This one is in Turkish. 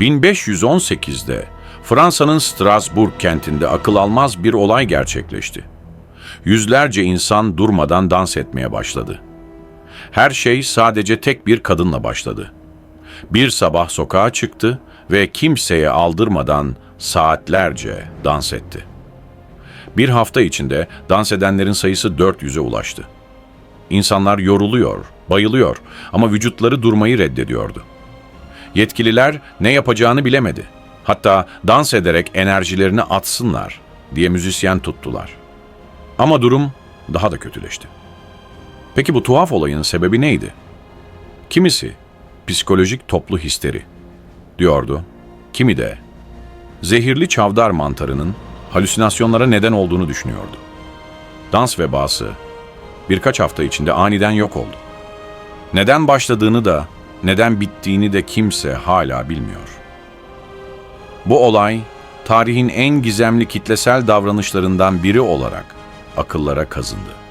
1518'de Fransa'nın Strasbourg kentinde akıl almaz bir olay gerçekleşti. Yüzlerce insan durmadan dans etmeye başladı. Her şey sadece tek bir kadınla başladı. Bir sabah sokağa çıktı ve kimseye aldırmadan saatlerce dans etti. Bir hafta içinde dans edenlerin sayısı 400'e ulaştı. İnsanlar yoruluyor, bayılıyor ama vücutları durmayı reddediyordu. Yetkililer ne yapacağını bilemedi. Hatta dans ederek enerjilerini atsınlar diye müzisyen tuttular. Ama durum daha da kötüleşti. Peki bu tuhaf olayın sebebi neydi? Kimisi psikolojik toplu histeri diyordu. Kimi de zehirli çavdar mantarının halüsinasyonlara neden olduğunu düşünüyordu. Dans vebası birkaç hafta içinde aniden yok oldu. Neden başladığını da, neden bittiğini de kimse hala bilmiyor. Bu olay, tarihin en gizemli kitlesel davranışlarından biri olarak akıllara kazındı.